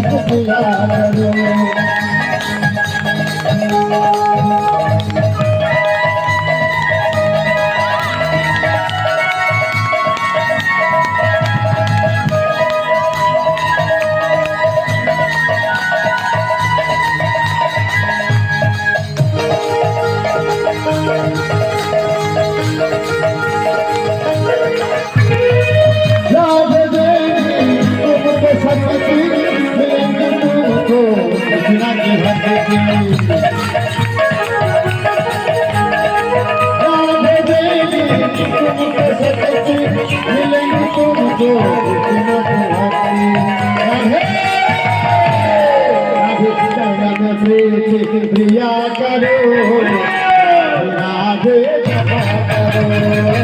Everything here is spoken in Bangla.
Thank you. प्रिया करो राधे जपा करो